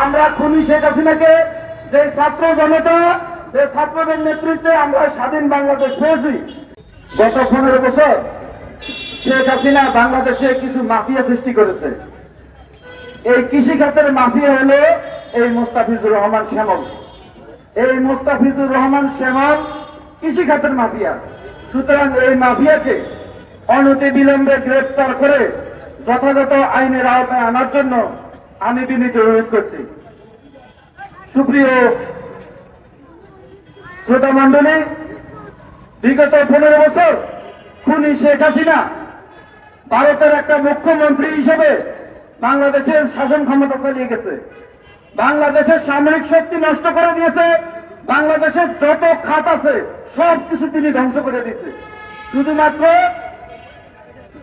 আমরা খুনি শেখ হাসিনাকে যে ছাত্র জনতা, যে ছাত্রদের নেতৃত্বে আমরা স্বাধীন বাংলাদেশ পেয়েছি, গত পনেরো বছর শেখ হাসিনা বাংলাদেশে কিছু মাফিয়া সৃষ্টি করেছে। এই কৃষি খাতের মাফিয়া হলো এই মুস্তাফিজুর রহমান শ্যামল। এই মুস্তাফিজুর রহমান শ্যামল কৃষি খাতের মাফিয়া। সুতরাং এই মাফিয়াকে অনতি বিলম্বে গ্রেপ্তার করে যথাযথ আইনের আওতায় আনার জন্য আমি বিনীত অনুরোধ করছি। সুপ্রিয় শ্রোতা মন্ডলী বিগত পনেরো বছর খুনি শেখ হাসিনা ভারতের একটা মুখ্যমন্ত্রী হিসেবে বাংলাদেশের শাসন ক্ষমতা চালিয়ে গেছে। বাংলাদেশের সামরিক শক্তি নষ্ট করে দিয়েছে। বাংলাদেশের যত খাত আছে, সব কিছু তিনি ধ্বংস করে দিয়েছে। শুধুমাত্র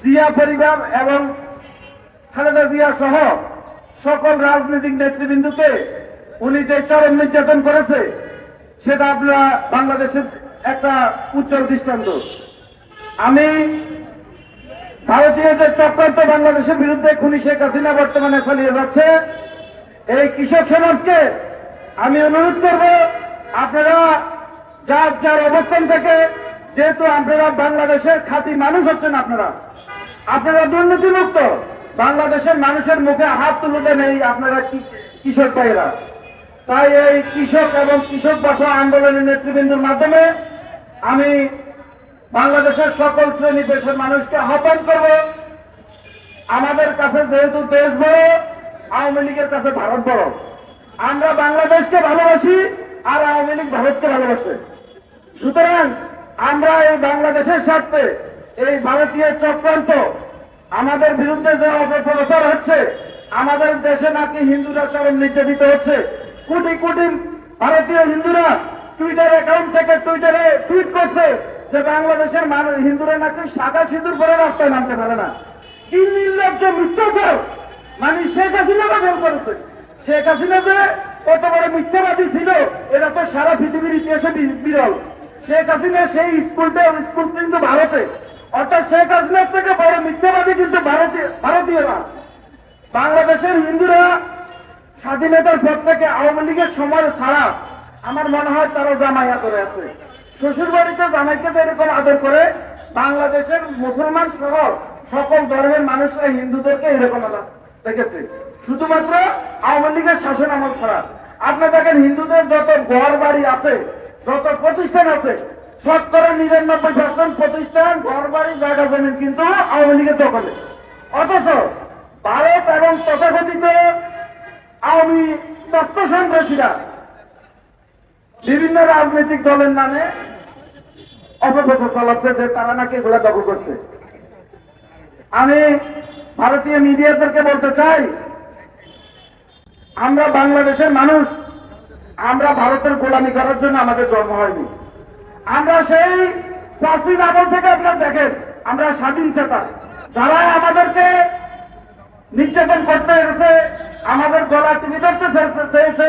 জিয়া পরিবার এবং খালেদা জিয়া সহ সকল রাজনৈতিক নেতৃবৃন্দকে উনি যে চরম নির্যাতন করেছে, সেটা আপনারা বাংলাদেশের একটা উজ্জ্বল দৃষ্টান্ত। আমি ভারতীয় যে চক্রান্ত বাংলাদেশের বিরুদ্ধে খুনি শেখ হাসিনা বর্তমানে চালিয়ে যাচ্ছে, এই কৃষক সমাজকে আমি অনুরোধ করব, আপনারা যার যার অবস্থান থেকে, যেহেতু আপনারা বাংলাদেশের খাতি মানুষ হচ্ছেন আপনারা আপনারা দুর্নীতিমুক্ত বাংলাদেশের মানুষের মুখে হাত তুলতে নেই আপনারা কৃষক ভাইয়েরা। তাই এই কৃষক এবং কৃষক বাসা আন্দোলনের নেতৃবৃন্দের মাধ্যমে আমি বাংলাদেশের সকল শ্রেণি পেশার মানুষকে আহ্বান করব। আমাদের কাছে যেহেতু দেশ বড়, আওয়ামী লীগের কাছে ভারত বড়। আমরা বাংলাদেশকে ভালোবাসি আর আওয়ামী লীগ ভারতকে ভালোবাসে। সুতরাং আমরা এই বাংলাদেশের স্বার্থে এই ভারতীয় চক্রান্ত আমাদের বিরুদ্ধে যে অপপ্রচার হচ্ছে, আমাদের দেশে নাকি হিন্দুরা চরম নির্যাতিত হচ্ছে। কোটি কোটি ভারতীয় হিন্দুরা টুইটার অ্যাকাউন্ট থেকে টুইটারে টুইট করছে যে বাংলাদেশের হিন্দুরা নাকি সাদা সিঁদুর পরে রাস্তায় নামতে পারে না। কি নির্লজ্জ মিথ্যাচার মানে শেখ হাসিনা বের করেছে। শেখ হাসিনা যে কত বড় মিথ্যাবাদী ছিল এটা তো সারা পৃথিবীর ইতিহাসে বিরল। শেখ হাসিনা সেই স্কুলটা স্কুল কিন্তু ভারতে অর্থাৎ শেখ হাসিনার থেকে বড় মিথ্যাবাদী কিন্তু ভারতীয় ভারতীয়রা। বাংলাদেশের হিন্দুরা স্বাধীনতার পর থেকে আওয়ামী লীগের সময় ছাড়া আমার মনে হয় তারা জামাইয়া করে আছে। শ্বশুর বাড়িতে জামাইকে তো এরকম আদর করে, বাংলাদেশের মুসলমান সহ সকল ধর্মের মানুষরা হিন্দুদেরকে এরকম দেখেছে। শুধুমাত্র আওয়ামী লীগের শাসন আমল ছাড়া। আপনি দেখেন হিন্দুদের যত ঘর বাড়ি আছে, যত প্রতিষ্ঠান আছে শতকরা নিরানব্বই পার্সেন্ট প্রতিষ্ঠান ঘর বাড়ি জায়গা জমিন কিন্তু আওয়ামী লীগের দখলে। অথচ ভারত এবং তথাকথিত আওয়ামী তত্ত্ব সন্ত্রাসীরা বিভিন্ন রাজনৈতিক দলের নামে অপপ্রচার চালাচ্ছে যে তারা নাকি এগুলা দখল করছে। আমি ভারতীয় মিডিয়াদেরকে বলতে চাই, আমরা বাংলাদেশের মানুষ, আমরা ভারতের গোলামি করার জন্য আমাদের জন্ম হয়নি। আমরা সেই প্রাচীন আমল থেকে আপনারা দেখেন, আমরা স্বাধীন চেতা। যারা আমাদেরকে নির্যাতন করতে এসেছে, আমাদের গলা টিভি ধরতে চেয়েছে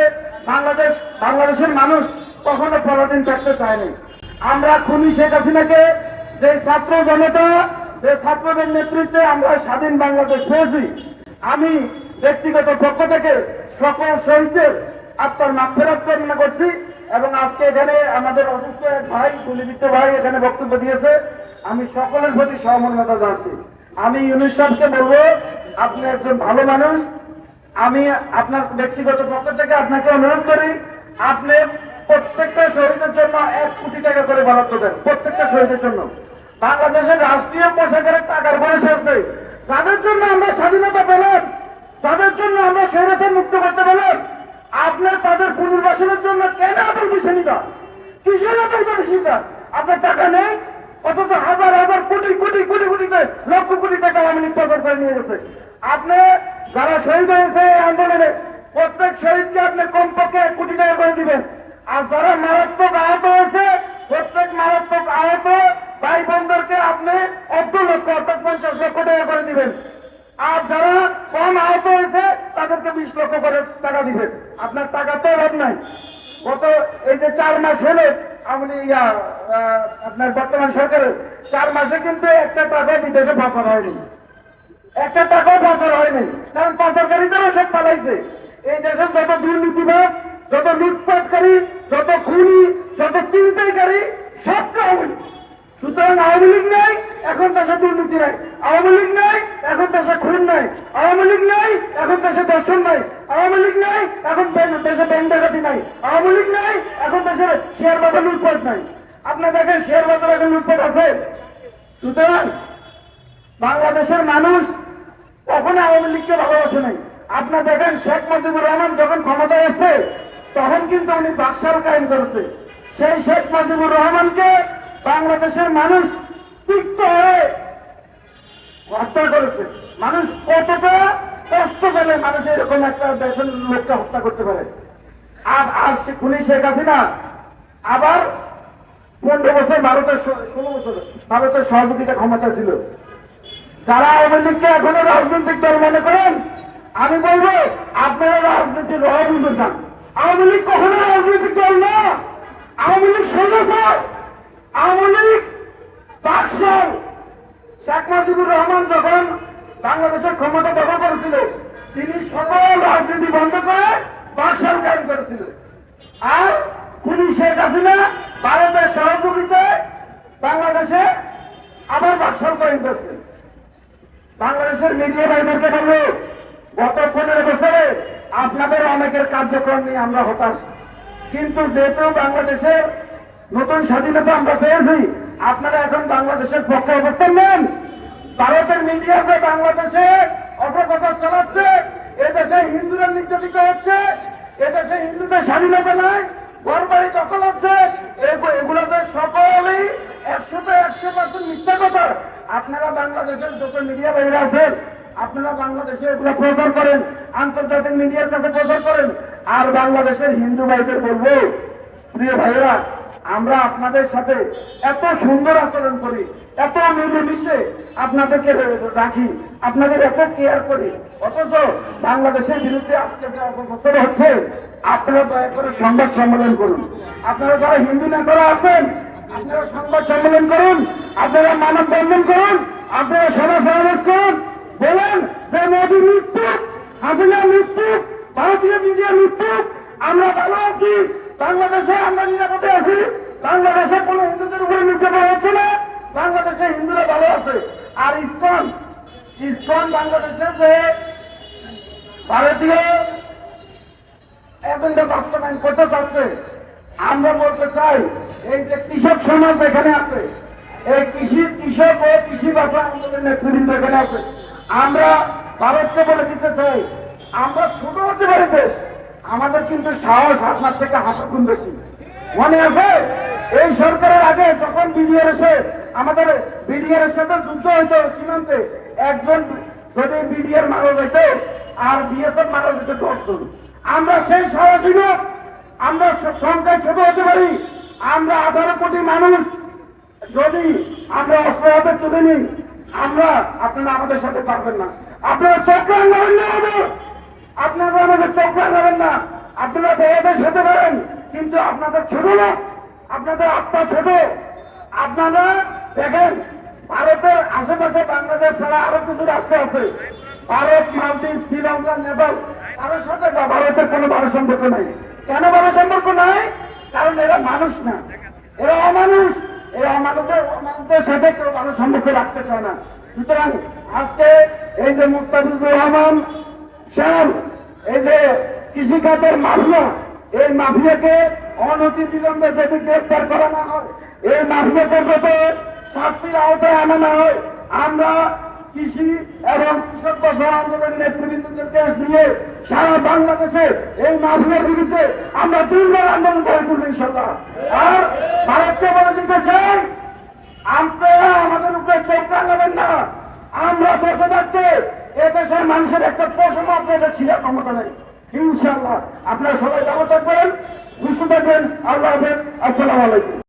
বাংলাদেশ, বাংলাদেশের মানুষ কখনো পরাধীন থাকতে চায়নি। আমরা খুনি শেখ হাসিনাকে, যে ছাত্র জনতা, যে ছাত্রদের নেতৃত্বে আমরা স্বাধীন বাংলাদেশ পেয়েছি, আমি ব্যক্তিগত পক্ষ থেকে সকল শহীদদের আত্মার মাফেরাত কামনা করছি। এবং আজকে এখানে আমাদের অসুস্থ এক ভাই, গুলিবিদ্ধ ভাই এখানে বক্তব্য দিয়েছে। আমি সকলের প্রতি সহমর্মতা জানছি আমি সাহেবকে বলব, আপনি একজন ভালো মানুষ। আমি আপনার ব্যক্তিগত পক্ষ থেকে আপনাকে অনুরোধ করি, আপনি প্রত্যেকটা শহীদের জন্য এক কোটি টাকা করে বরাদ্দ দেন, প্রত্যেকটা শহীদের জন্য। বাংলাদেশের রাষ্ট্রীয় পোশাকের টাকার বড় শেষ নেই। যাদের জন্য আমরা স্বাধীনতা পেলাম, যাদের জন্য আমরা শহীদকে মুক্ত করতে পেলাম আপনার তাদের পুনর্বাসনের জন্য কেন আপনার বিষয় নিতা কিসের আপনার বিষয়টা আপনার টাকা নেই? অথচ হাজার হাজার কোটি কোটি কোটি, কোটিতে, লক্ষ কোটি টাকা আমি নির্বাচন করে নিয়ে গেছে। আপনি যারা শহীদ হয়েছে আন্দোলনে, প্রত্যেক শহীদকে আপনি কমপক্ষে এক কোটি টাকা করে দিবেন। আর যারা মারাত্মক আহত হয়েছে, প্রত্যেক মারাত্মক আহত ভাই বোনদেরকে আপনি অর্ধ লক্ষ, অর্থাৎ পঞ্চাশ লক্ষ টাকা করে দিবেন। যারা কম আহত হয়েছে তাদেরকে বিশ লক্ষ করে টাকা দিবেন আপনার টাকা তো অভাব নাই। গত এই যে চার মাস হলে আপনি ইয়া আপনার বর্তমান সরকারের চার মাসে কিন্তু একটা টাকা বিদেশে পাচার হয়নি। একটা টাকাও পাচার হয়নি। কারণ পাচারকারীদেরও সব পালাইছে। এই দেশের যত দুর্নীতিবাদ যত লুটপাটকারী, যত খুনি, যত চিন্তাইকারী সবটা আওয়ামী লীগ। সুতরাং আওয়ামী লীগ এখন দেশে দুর্নীতি নাই। আওয়ামী লীগ নাই, এখন দেশে খুন নাই। আওয়ামী লীগ নাই, এখন দেশে দর্শন নাই। আওয়ামী লীগ নাই, এখন দেশে ব্যাংক ডাকাতি নাই। আওয়ামী লীগ নাই, এখন দেশে শেয়ার বাজার লুটপাট নাই। আপনার দেখেন শেয়ার বাজার এখন লুটপাট আছে। সুতরাং বাংলাদেশের মানুষ কখনো আওয়ামী লীগকে ভালোবাসে নাই। আপনার দেখেন শেখ মুজিবুর রহমান যখন ক্ষমতায় এসে তখন কিন্তু উনি বাকশাল কায়েম করেছে। সেই শেখ মুজিবুর রহমানকে বাংলাদেশের মানুষ তিক্ত হয়ে হত্যা করেছে। মানুষ কতটা কষ্ট পেলে মানুষ এরকম একটা দেশের লোককে হত্যা করতে পারে। আর আর সে আবার পনেরো বছর ভারতের ষোলো বছর ভারতের সহযোগিতা ক্ষমতা ছিল। যারা আওয়ামী লীগকে এখনও রাজনৈতিক দল মনে করেন, আমি বলব, আপনারা রাজনীতির রহ বুঝে যান আওয়ামী লীগ কখনো রাজনৈতিক দল না। আওয়ামী লীগ সদস্য আওয়ামী লীগ বাকশাল শেখ মুজিবুর রহমান যখন বাংলাদেশের ক্ষমতা দখল করেছিল, তিনি সকল রাজনীতি বন্ধ করে বাকশাল কায়েম করেছিল। আর খুনি শেখ হাসিনা ভারতের সহযোগিতায় বাংলাদেশে আবার বাকশাল কায়েম করছে। বাংলাদেশের মিডিয়া ভাইদেরকে বলব, গত পনেরো বছরে আপনাদের অনেকের কার্যক্রম নিয়ে আমরা হতাশ। কিন্তু যেহেতু বাংলাদেশের নতুন স্বাধীনতা আমরা পেয়েছি আপনারা এখন বাংলাদেশের পক্ষে অবস্থান নেন। ভারতের মিডিয়াতে বাংলাদেশে অপপ্রচার চালাচ্ছে এদেশে হিন্দুরা নির্যাতিত হচ্ছে এদেশে হিন্দুদের স্বাধীনতা নাই ঘর বাড়ি দখল হচ্ছে এগু- এগুলোতে সকলেই একশোতে একশো পার্সেন্ট মিথ্যা কথা। আপনারা বাংলাদেশের যত মিডিয়া বাইরে আছেন, আপনারা বাংলাদেশে এগুলো প্রচার করেন, আন্তর্জাতিক মিডিয়ার কাছে প্রচার করেন। আর বাংলাদেশের হিন্দু ভাইদের বলব, প্রিয় ভাইরা আমরা আপনাদের সাথে এত সুন্দর আচরণ করি, এত মিলেমিশে আপনাদেরকে রাখি, আপনাদের এত কেয়ার করি। অথচ বাংলাদেশের বিরুদ্ধে আজকে অপপ্রচার হচ্ছে, আপনারা দয়া করে সংবাদ সম্মেলন করুন। আপনারা যারা হিন্দু নেতারা আছেন, আপনারা সংবাদ সম্মেলন করুন, আপনারা মানব বন্ধন করুন, আপনারা সভা সমাবেশ করুন, বলেন যে মোদী মৃত্যু, হাসিনা মৃত্যু, ভারতীয় মিডিয়া মৃত্যু, আমরা ভালো আছি। বাংলাদেশে আমরা নিরাপদে আছি। বাংলাদেশে কোনো হিন্দুদের উপরে নির্যাতন হচ্ছে না। বাংলাদেশে হিন্দুরা ভালো আছে। আর ইস্কন ইস্কন বাংলাদেশে যে ভারতীয় এজেন্ডা বাস্তবায়ন করতে চাচ্ছে, আমরা বলতে চাই, এই যে কৃষক সমাজ এখানে আছে, এই কৃষি, কৃষক ও কৃষি বাঁচা আন্দোলনের নেতৃবৃন্দ এখানে আছে। আমরা ভারতকে বলে দিতে চাই, আমরা ছোট হতে পারি দেশ। আমাদের কিন্তু সাহস আপনার থেকে হাতে বেশি। মনে আছে, এই সরকারের আগে যখন বিডিআর এসে আমাদের বিডিআর এর সাথে যুদ্ধ হইতো সীমান্তে, একজন যদি বিডিআর মারা যেত, আর বিএসএফ মারা যেত দশজন আমরা সেই সাহসী লোক, আমরা সংখ্যায় ছোট হতে পারি, আমরা আঠারো কোটি মানুষ, যদি আমরা অস্ত্র হাতে তুলে নিই, আমরা আপনারা আমাদের সাথে পারবেন না। আপনারা চক্র আনবেন না আমাদের আপনারা আমাদের চক্র আনবেন না। আপনারা বড়দের সাথে পারেন, কিন্তু আপনাদের ছোট না, আপনাদের আত্মা ছোট। আপনারা দেখেন, ভারতের আশেপাশে বাংলাদেশ ছাড়া আরও কিছু রাষ্ট্র আছে। ভারত, মালদ্বীপ, শ্রীলঙ্কা, নেপাল কারোর সাথে ভারতের কোনো ভালো সম্পর্ক নাই। কেন ভালো সম্পর্ক নাই? কারণ এরা মানুষ না। এরা অমানুষ। এই অমানুষের অমানুষদের সাথে কেউ ভালো সম্পর্ক রাখতে চায় না। সুতরাং আজকে এই যে মুস্তাফিজুর রহমান শ্যাম এই যে কৃষিখাতের মাফিয়া, এই মাফিয়াকে অনতি বিলম্বে যদি গ্রেফতার করা না হয়, এই মাফিয়াকে যাতে শাস্তির আওতায় আনা না হয়, আমরা কৃষি এবং কৃষক বছর আন্দোলনের নেতৃবৃন্দদের দেশ নিয়ে সারা বাংলাদেশে এই মাফিয়ার বিরুদ্ধে আমরা দুর্বল আন্দোলন করে তুলব ইনশাল্লাহ আর ভারতকে বলে দিতে চাই, আপনারা আমাদের উপরে চোখ রাখাবেন না। আমরা বসে থাকতে এদেশের মানুষের একটা প্রশ্ন আপনাদের ছিল ক্ষমতা নেই। ইনশাল্লাহ আপনারা সবাই ভালো করেন খুশি থাকবেন, আল্লাহ হাফেজ, আসসালামু আলাইকুম।